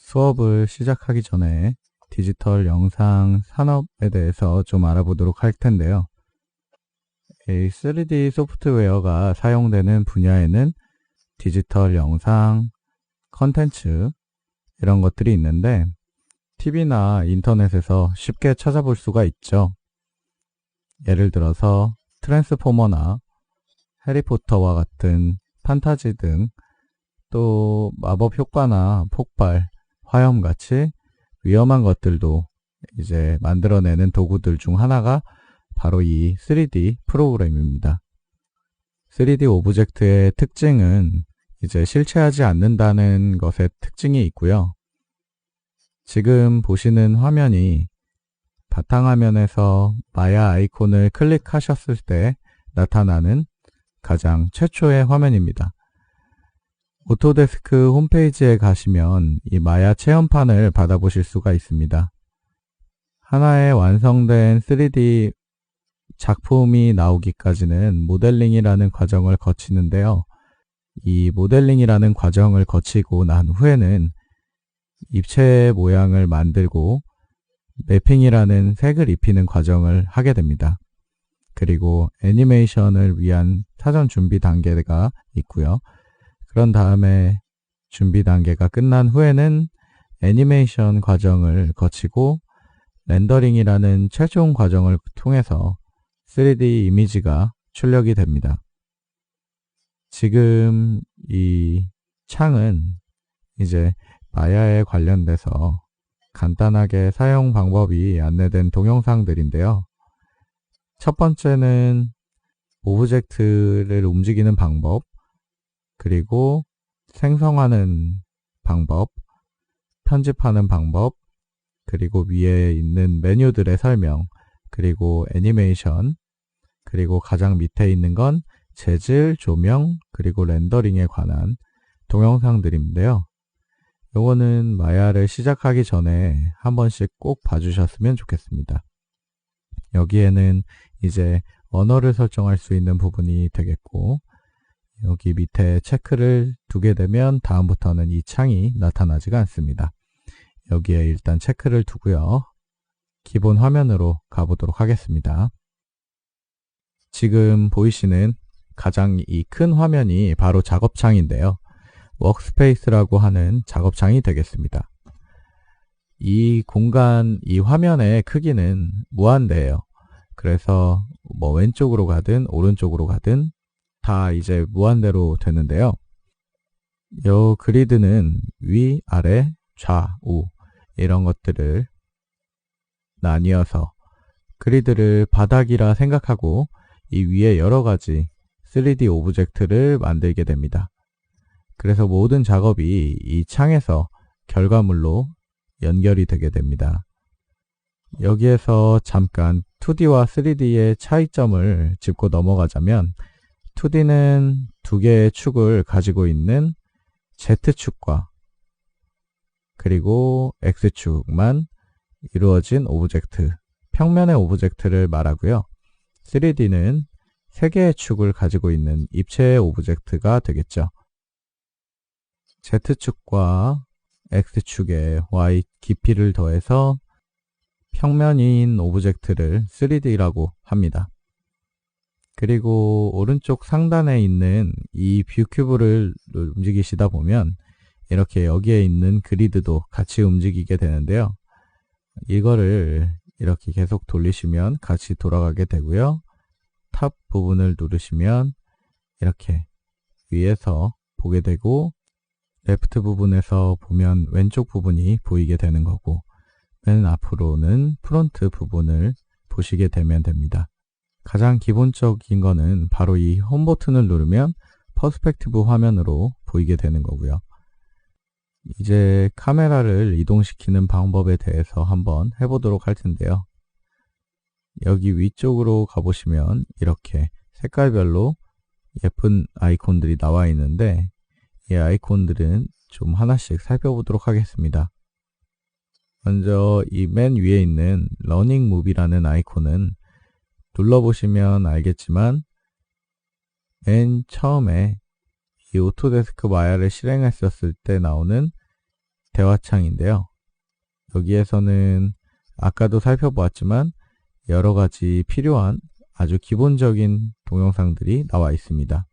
수업을 시작하기 전에 디지털 영상 산업에 대해서 좀 알아보도록 할 텐데요. 이 3D 소프트웨어가 사용되는 분야에는 디지털 영상, 컨텐츠 이런 것들이 있는데 TV나 인터넷에서 쉽게 찾아볼 수가 있죠. 예를 들어서 트랜스포머나 해리포터와 같은 판타지 등 또 마법 효과나 폭발, 화염같이 위험한 것들도 이제 만들어내는 도구들 중 하나가 바로 이 3D 프로그램입니다. 3D 오브젝트의 특징은 이제 실체하지 않는다는 것의 특징이 있고요. 지금 보시는 화면이 바탕화면에서 마야 아이콘을 클릭하셨을 때 나타나는 가장 최초의 화면입니다. 오토데스크 홈페이지에 가시면 이 마야 체험판을 받아보실 수가 있습니다. 하나의 완성된 3D 작품이 나오기까지는 모델링이라는 과정을 거치는데요. 이 모델링이라는 과정을 거치고 난 후에는 입체 모양을 만들고 매핑이라는 색을 입히는 과정을 하게 됩니다. 그리고 애니메이션을 위한 사전 준비 단계가 있고요. 그런 다음에 준비 단계가 끝난 후에는 애니메이션 과정을 거치고 렌더링이라는 최종 과정을 통해서 3D 이미지가 출력이 됩니다. 지금 이 창은 이제 마야에 관련돼서 간단하게 사용 방법이 안내된 동영상들인데요. 첫 번째는 오브젝트를 움직이는 방법, 그리고 생성하는 방법, 편집하는 방법, 그리고 위에 있는 메뉴들의 설명, 그리고 애니메이션, 그리고 가장 밑에 있는 건 재질, 조명, 그리고 렌더링에 관한 동영상들인데요. 요거는 마야를 시작하기 전에 한 번씩 꼭 봐주셨으면 좋겠습니다. 여기에는 이제 언어를 설정할 수 있는 부분이 되겠고 여기 밑에 체크를 두게 되면 다음부터는 이 창이 나타나지가 않습니다. 여기에 일단 체크를 두고요. 기본 화면으로 가보도록 하겠습니다. 지금 보이시는 가장 이 큰 화면이 바로 작업창인데요. 워크스페이스라고 하는 작업창이 되겠습니다. 이 공간, 이 화면의 크기는 무한대예요. 그래서 뭐 왼쪽으로 가든 오른쪽으로 가든 다 이제 무한대로 되는데요. 요 그리드는 위, 아래, 좌우 이런 것들을 나뉘어서 그리드를 바닥이라 생각하고 이 위에 여러 가지 3D 오브젝트를 만들게 됩니다. 그래서 모든 작업이 이 창에서 결과물로 연결이 되게 됩니다. 여기에서 잠깐 2D와 3D의 차이점을 짚고 넘어가자면 2D는 두 개의 축을 가지고 있는 Z축과 그리고 X축만 이루어진 오브젝트, 평면의 오브젝트를 말하고요. 3D는 세 개의 축을 가지고 있는 입체의 오브젝트가 되겠죠. Z축과 X축의 Y 깊이를 더해서 평면인 오브젝트를 3D라고 합니다. 그리고 오른쪽 상단에 있는 이 뷰 큐브를 움직이시다 보면 이렇게 여기에 있는 그리드도 같이 움직이게 되는데요. 이거를 이렇게 계속 돌리시면 같이 돌아가게 되고요. 탑 부분을 누르시면 이렇게 위에서 보게 되고 레프트 부분에서 보면 왼쪽 부분이 보이게 되는 거고 맨 앞으로는 프론트 부분을 보시게 되면 됩니다. 가장 기본적인 거는 바로 이 홈 버튼을 누르면 퍼스펙티브 화면으로 보이게 되는 거고요. 이제 카메라를 이동시키는 방법에 대해서 한번 해보도록 할 텐데요. 여기 위쪽으로 가보시면 이렇게 색깔별로 예쁜 아이콘들이 나와 있는데 이 아이콘들은 좀 하나씩 살펴보도록 하겠습니다. 먼저 이 맨 위에 있는 러닝 무비라는 아이콘은 눌러보시면 알겠지만 맨 처음에 이 오토데스크 마야를 실행했었을 때 나오는 대화창인데요. 여기에서는 아까도 살펴보았지만 여러 가지 필요한 아주 기본적인 동영상들이 나와 있습니다.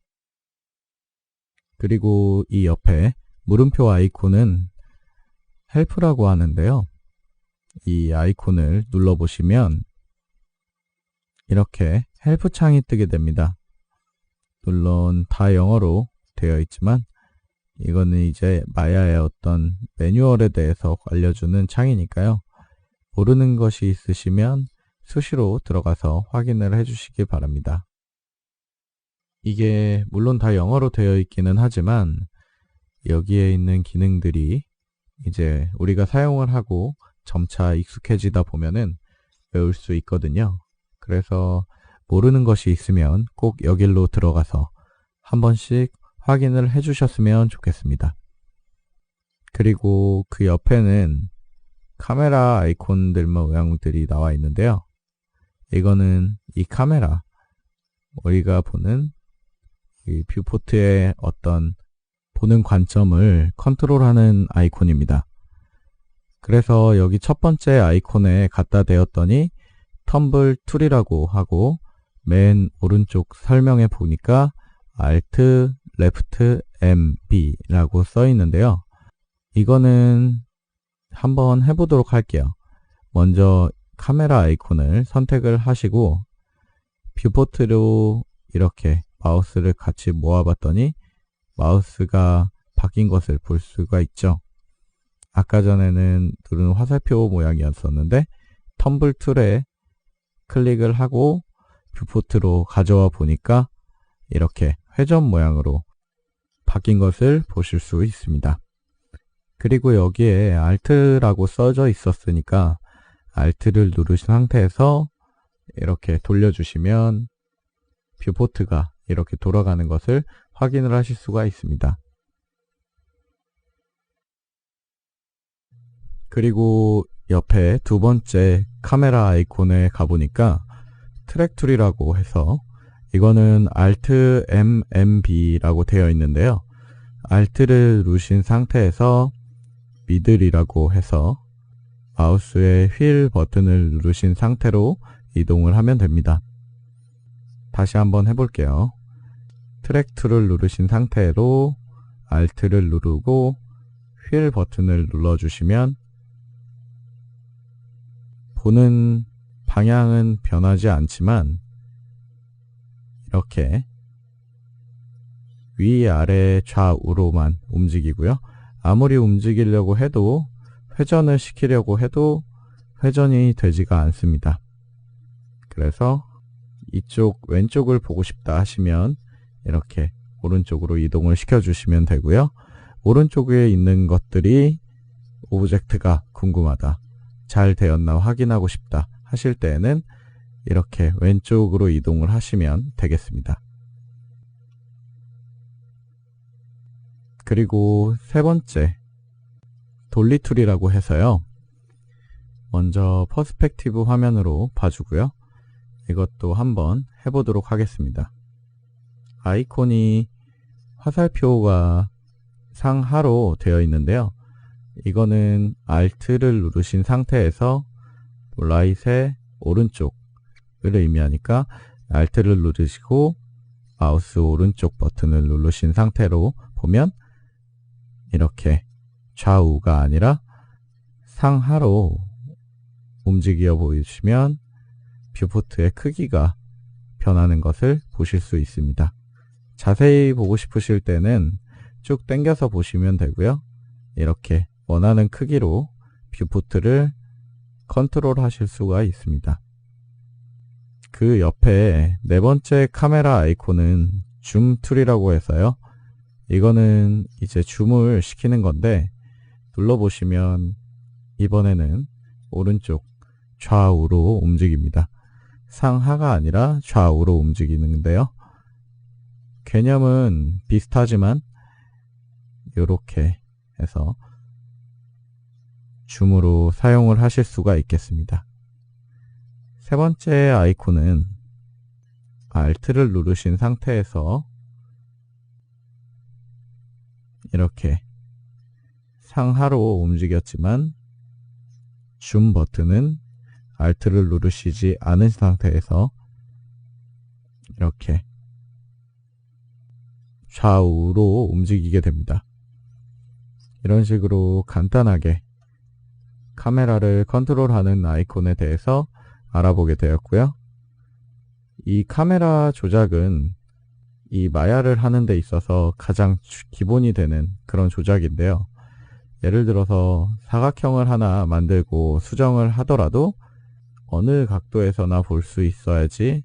그리고 이 옆에 물음표 아이콘은 헬프라고 하는데요. 이 아이콘을 눌러보시면 이렇게 헬프 창이 뜨게 됩니다. 물론 다 영어로 되어 있지만 이거는 이제 마야의 어떤 매뉴얼에 대해서 알려주는 창이니까요. 모르는 것이 있으시면 수시로 들어가서 확인을 해주시기 바랍니다. 이게 물론 다 영어로 되어 있기는 하지만 여기에 있는 기능들이 이제 우리가 사용을 하고 점차 익숙해지다 보면은 외울 수 있거든요. 그래서 모르는 것이 있으면 꼭 여길로 들어가서 한 번씩 확인을 해 주셨으면 좋겠습니다. 그리고 그 옆에는 카메라 아이콘들 모양들이 나와 있는데요. 이거는 이 카메라, 우리가 보는 이 뷰포트의 어떤 보는 관점을 컨트롤하는 아이콘입니다. 그래서 여기 첫 번째 아이콘에 갖다 대었더니 텀블 툴이라고 하고 맨 오른쪽 설명에 보니까 Alt Left M B라고 써 있는데요. 이거는 한번 해보도록 할게요. 먼저 카메라 아이콘을 선택을 하시고 뷰포트로 이렇게 마우스를 같이 모아봤더니 마우스가 바뀐 것을 볼 수가 있죠. 아까 전에는 누르는 화살표 모양이었었는데 텀블 툴에 클릭을 하고 뷰포트로 가져와 보니까 이렇게 회전 모양으로 바뀐 것을 보실 수 있습니다. 그리고 여기에 Alt라고 써져 있었으니까 Alt를 누르신 상태에서 이렇게 돌려주시면 뷰포트가 이렇게 돌아가는 것을 확인을 하실 수가 있습니다. 그리고 옆에 두 번째 카메라 아이콘에 가보니까 트랙 툴이라고 해서 이거는 Alt MMB라고 되어 있는데요. Alt를 누르신 상태에서 미들이라고 해서 마우스의 휠 버튼을 누르신 상태로 이동을 하면 됩니다. 다시 한번 해볼게요. 트랙 툴을 누르신 상태로 Alt를 누르고 휠 버튼을 눌러주시면 보는 방향은 변하지 않지만 이렇게 위 아래 좌우로만 움직이고요. 아무리 움직이려고 해도 회전을 시키려고 해도 회전이 되지가 않습니다. 그래서 이쪽 왼쪽을 보고 싶다 하시면 이렇게 오른쪽으로 이동을 시켜주시면 되고요. 오른쪽에 있는 것들이 오브젝트가 궁금하다. 잘 되었나 확인하고 싶다 하실 때에는 이렇게 왼쪽으로 이동을 하시면 되겠습니다. 그리고 세 번째 돌리 툴이라고 해서요. 먼저 퍼스펙티브 화면으로 봐주고요. 이것도 한번 해보도록 하겠습니다. 아이콘이 화살표가 상하로 되어 있는데요. 이거는 Alt를 누르신 상태에서 라이트의 오른쪽을 의미하니까 Alt를 누르시고 마우스 오른쪽 버튼을 누르신 상태로 보면 이렇게 좌우가 아니라 상하로 움직여 보이시면 뷰포트의 크기가 변하는 것을 보실 수 있습니다. 자세히 보고 싶으실 때는 쭉 당겨서 보시면 되고요. 이렇게 원하는 크기로 뷰포트를 컨트롤 하실 수가 있습니다. 그 옆에 네 번째 카메라 아이콘은 줌 툴이라고 해서요. 이거는 이제 줌을 시키는 건데 눌러보시면 이번에는 오른쪽 좌우로 움직입니다. 상하가 아니라 좌우로 움직이는데요. 개념은 비슷하지만 이렇게 해서 줌으로 사용을 하실 수가 있겠습니다. 세 번째 아이콘은 Alt를 누르신 상태에서 이렇게 상하로 움직였지만 줌 버튼은 Alt를 누르시지 않은 상태에서 이렇게 좌우로 움직이게 됩니다. 이런 식으로 간단하게 카메라를 컨트롤하는 아이콘에 대해서 알아보게 되었고요. 이 카메라 조작은 이 마야를 하는 데 있어서 가장 기본이 되는 그런 조작인데요. 예를 들어서 사각형을 하나 만들고 수정을 하더라도 어느 각도에서나 볼 수 있어야지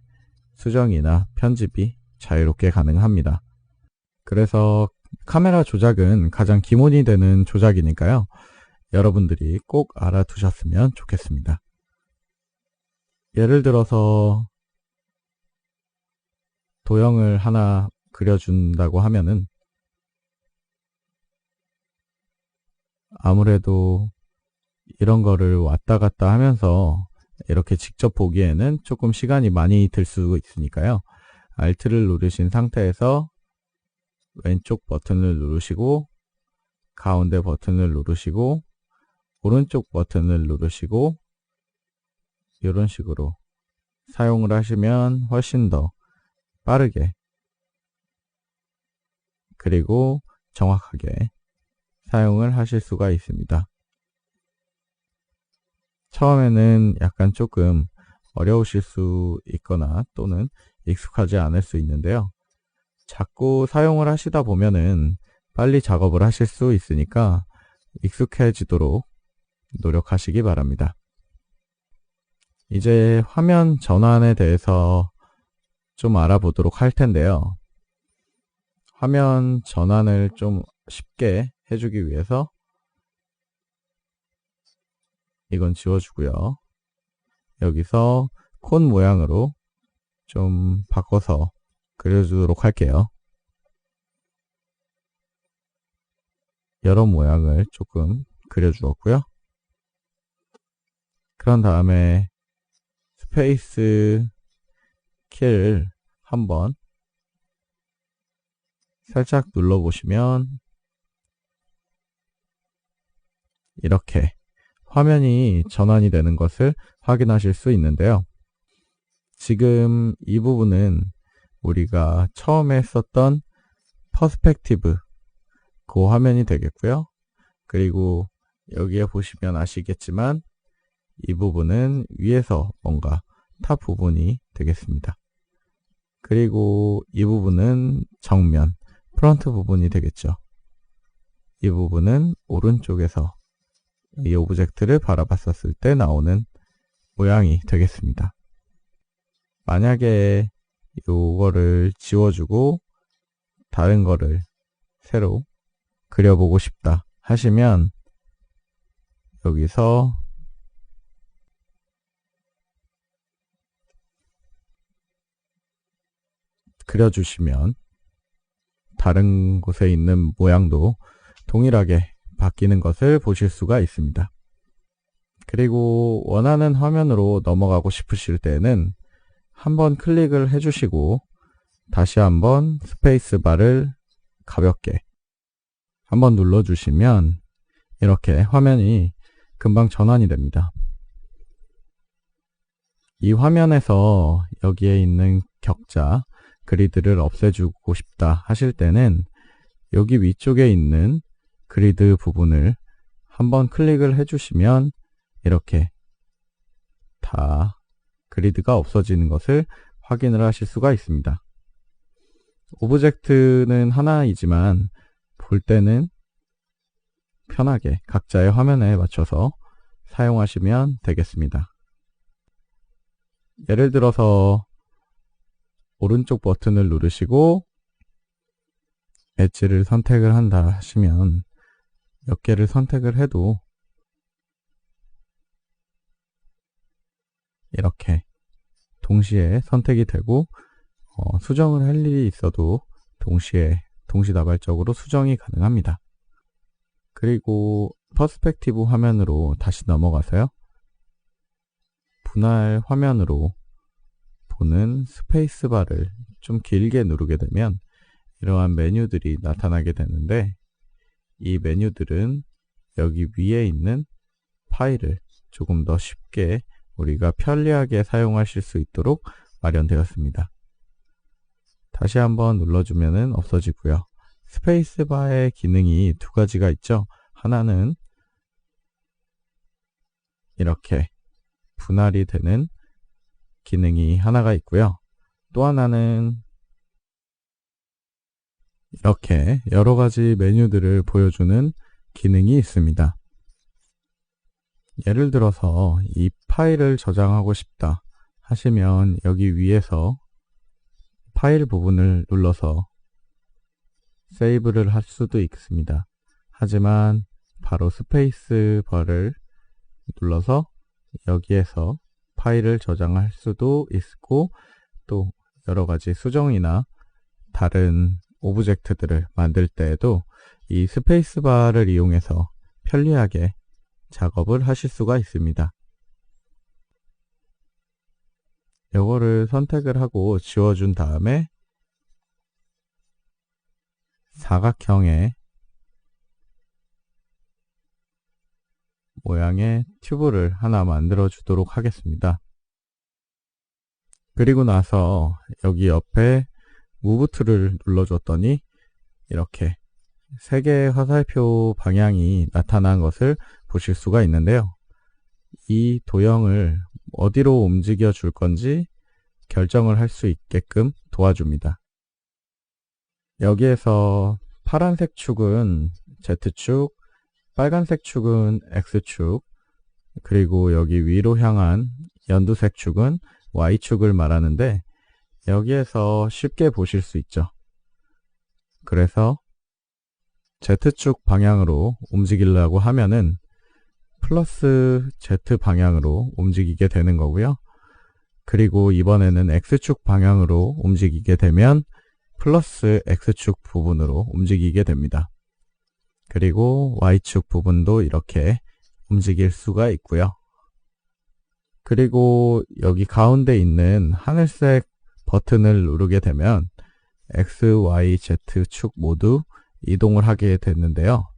수정이나 편집이 자유롭게 가능합니다. 그래서 카메라 조작은 가장 기본이 되는 조작이니까요. 여러분들이 꼭 알아두셨으면 좋겠습니다. 예를 들어서 도형을 하나 그려준다고 하면은 아무래도 이런 거를 왔다 갔다 하면서 이렇게 직접 보기에는 조금 시간이 많이 들 수 있으니까요. Alt를 누르신 상태에서 왼쪽 버튼을 누르시고 가운데 버튼을 누르시고 오른쪽 버튼을 누르시고 이런 식으로 사용을 하시면 훨씬 더 빠르게 그리고 정확하게 사용을 하실 수가 있습니다. 처음에는 약간 조금 어려우실 수 있거나 또는 익숙하지 않을 수 있는데요. 자꾸 사용을 하시다 보면은 빨리 작업을 하실 수 있으니까 익숙해지도록 노력하시기 바랍니다. 이제 화면 전환에 대해서 좀 알아보도록 할 텐데요. 화면 전환을 좀 쉽게 해주기 위해서 이건 지워주고요. 여기서 콘 모양으로 좀 바꿔서 그려주도록 할게요. 여러 모양을 조금 그려주었고요. 그런 다음에 스페이스 키를 한번 살짝 눌러보시면 이렇게 화면이 전환이 되는 것을 확인하실 수 있는데요. 지금 이 부분은 우리가 처음에 썼던 퍼스펙티브 그 화면이 되겠고요. 그리고 여기에 보시면 아시겠지만 이 부분은 위에서 뭔가 탑 부분이 되겠습니다. 그리고 이 부분은 정면, 프런트 부분이 되겠죠. 이 부분은 오른쪽에서 이 오브젝트를 바라봤었을 때 나오는 모양이 되겠습니다. 만약에 이거를 지워주고 다른 거를 새로 그려보고 싶다 하시면 여기서 그려주시면 다른 곳에 있는 모양도 동일하게 바뀌는 것을 보실 수가 있습니다. 그리고 원하는 화면으로 넘어가고 싶으실 때는 한번 클릭을 해주시고 다시 한번 스페이스바를 가볍게 한번 눌러주시면 이렇게 화면이 금방 전환이 됩니다. 이 화면에서 여기에 있는 격자, 그리드를 없애주고 싶다 하실 때는 여기 위쪽에 있는 그리드 부분을 한번 클릭을 해주시면 이렇게 다 그리드가 없어지는 것을 확인을 하실 수가 있습니다. 오브젝트는 하나이지만 볼 때는 편하게 각자의 화면에 맞춰서 사용하시면 되겠습니다. 예를 들어서 오른쪽 버튼을 누르시고 엣지를 선택을 한다 하시면 몇 개를 선택을 해도 이렇게 동시에 선택이 되고 어, 수정을 할 일이 있어도 동시에 동시다발적으로 수정이 가능합니다. 그리고 퍼스펙티브 화면으로 다시 넘어가서요. 분할 화면으로 보는 스페이스바를 좀 길게 누르게 되면 이러한 메뉴들이 나타나게 되는데 이 메뉴들은 여기 위에 있는 파일을 조금 더 쉽게 우리가 편리하게 사용하실 수 있도록 마련되었습니다. 다시 한번 눌러주면 없어지고요. 스페이스바의 기능이 두 가지가 있죠. 하나는 이렇게 분할이 되는 기능이 하나가 있고요. 또 하나는 이렇게 여러 가지 메뉴들을 보여주는 기능이 있습니다. 예를 들어서 이 파일을 저장하고 싶다 하시면 여기 위에서 파일 부분을 눌러서 세이브를 할 수도 있습니다. 하지만 바로 스페이스 바를 눌러서 여기에서 파일을 저장할 수도 있고 또 여러 가지 수정이나 다른 오브젝트들을 만들 때에도 이 스페이스바를 이용해서 편리하게 작업을 하실 수가 있습니다. 이거를 선택을 하고 지워준 다음에 사각형의 모양의 튜브를 하나 만들어 주도록 하겠습니다. 그리고 나서 여기 옆에 무브 툴을 눌러줬더니 이렇게 세 개의 화살표 방향이 나타난 것을 보실 수가 있는데요. 이 도형을 어디로 움직여 줄 건지 결정을 할 수 있게끔 도와줍니다. 여기에서 파란색 축은 Z축, 빨간색 축은 X축, 그리고 여기 위로 향한 연두색 축은 Y축을 말하는데 여기에서 쉽게 보실 수 있죠. 그래서 Z축 방향으로 움직이려고 하면은 플러스 Z 방향으로 움직이게 되는 거고요. 그리고 이번에는 X축 방향으로 움직이게 되면 플러스 X축 부분으로 움직이게 됩니다. 그리고 Y축 부분도 이렇게 움직일 수가 있고요. 그리고 여기 가운데 있는 하늘색 버튼을 누르게 되면 X, Y, Z축 모두 이동을 하게 됐는데요.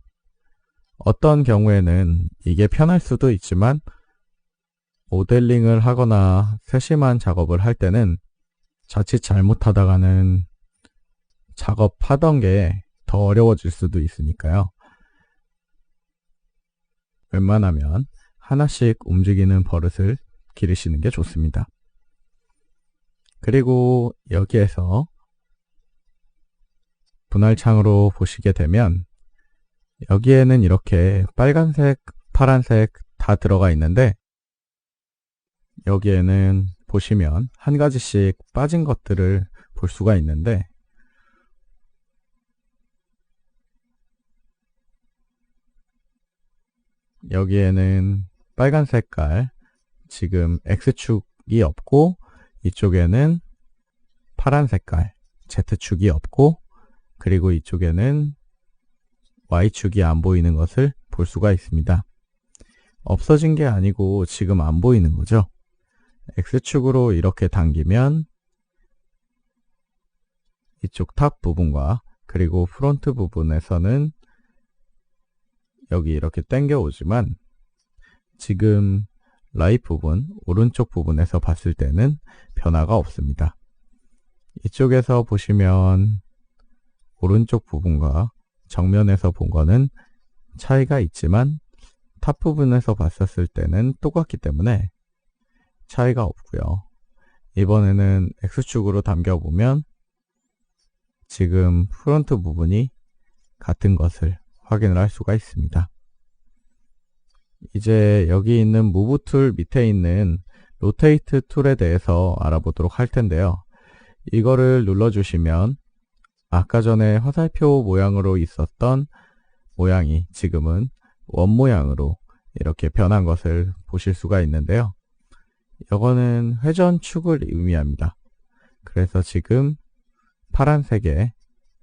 어떤 경우에는 이게 편할 수도 있지만 모델링을 하거나 세심한 작업을 할 때는 자칫 잘못하다가는 작업하던 게 더 어려워질 수도 있으니까요. 웬만하면 하나씩 움직이는 버릇을 기르시는 게 좋습니다. 그리고 여기에서 분할창으로 보시게 되면 여기에는 이렇게 빨간색, 파란색 다 들어가 있는데 여기에는 보시면 한 가지씩 빠진 것들을 볼 수가 있는데 여기에는 빨간 색깔 지금 X축이 없고 이쪽에는 파란 색깔 Z축이 없고 그리고 이쪽에는 Y축이 안 보이는 것을 볼 수가 있습니다. 없어진 게 아니고 지금 안 보이는 거죠. X축으로 이렇게 당기면 이쪽 탑 부분과 그리고 프론트 부분에서는 여기 이렇게 당겨 오지만 지금 라이 부분, 오른쪽 부분에서 봤을 때는 변화가 없습니다. 이쪽에서 보시면 오른쪽 부분과 정면에서 본 거는 차이가 있지만 탑 부분에서 봤었을 때는 똑같기 때문에 차이가 없고요. 이번에는 X축으로 담겨보면 지금 프론트 부분이 같은 것을 확인을 할 수가 있습니다. 이제 여기 있는 무브 툴 밑에 있는 로테이트 툴에 대해서 알아보도록 할 텐데요. 이거를 눌러주시면 아까 전에 화살표 모양으로 있었던 모양이 지금은 원 모양으로 이렇게 변한 것을 보실 수가 있는데요. 이거는 회전축을 의미합니다. 그래서 지금 파란색의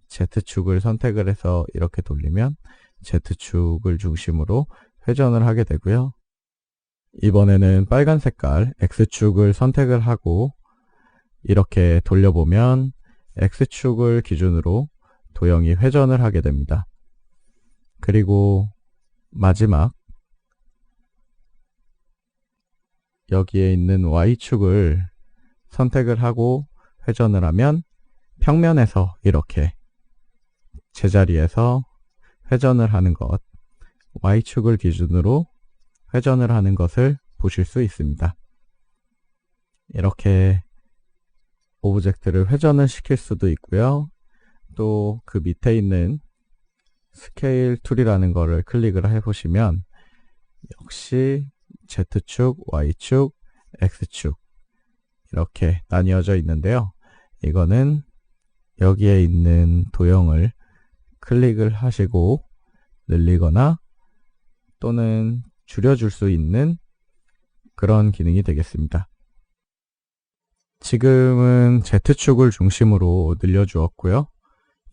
Z축을 선택을 해서 이렇게 돌리면 Z축을 중심으로 회전을 하게 되고요. 이번에는 빨간 색깔 X축을 선택을 하고 이렇게 돌려보면 X축을 기준으로 도형이 회전을 하게 됩니다. 그리고 마지막 여기에 있는 Y축을 선택을 하고 회전을 하면 평면에서 이렇게 제자리에서 회전을 하는 것, Y축을 기준으로 회전을 하는 것을 보실 수 있습니다. 이렇게 오브젝트를 회전을 시킬 수도 있고요. 또 그 밑에 있는 스케일 툴이라는 거를 클릭을 해보시면 역시 Z축, Y축, X축 이렇게 나뉘어져 있는데요. 이거는 여기에 있는 도형을 클릭을 하시고 늘리거나 또는 줄여줄 수 있는 그런 기능이 되겠습니다. 지금은 Z축을 중심으로 늘려주었고요.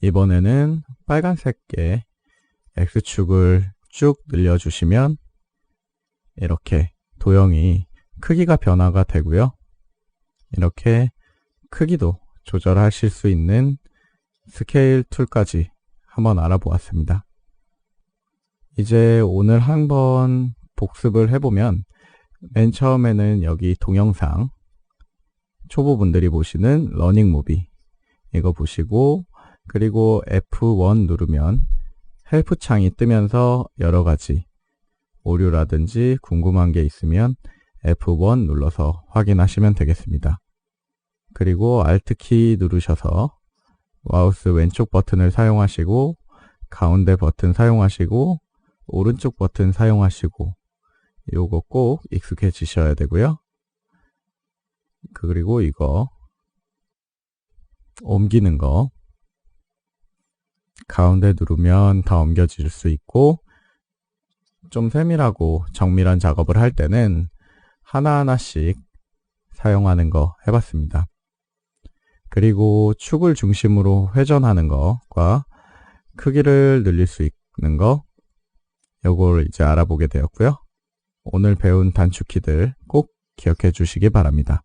이번에는 빨간색계 X축을 쭉 늘려주시면 이렇게 도형이 크기가 변화가 되고요. 이렇게 크기도 조절하실 수 있는 스케일 툴까지 한번 알아보았습니다. 이제 오늘 한번 복습을 해보면 맨 처음에는 여기 동영상 초보분들이 보시는 러닝 무비 이거 보시고 그리고 F1 누르면 헬프 창이 뜨면서 여러 가지 오류라든지 궁금한 게 있으면 F1 눌러서 확인하시면 되겠습니다. 그리고 Alt키 누르셔서 마우스 왼쪽 버튼을 사용하시고 가운데 버튼 사용하시고 오른쪽 버튼 사용하시고 요거 꼭 익숙해지셔야 되고요. 그리고 이거 옮기는 거 가운데 누르면 다 옮겨질 수 있고 좀 세밀하고 정밀한 작업을 할 때는 하나하나씩 사용하는 거 해봤습니다. 그리고 축을 중심으로 회전하는 것과 크기를 늘릴 수 있는 거 요걸 이제 알아보게 되었고요. 오늘 배운 단축키들 꼭 기억해 주시기 바랍니다.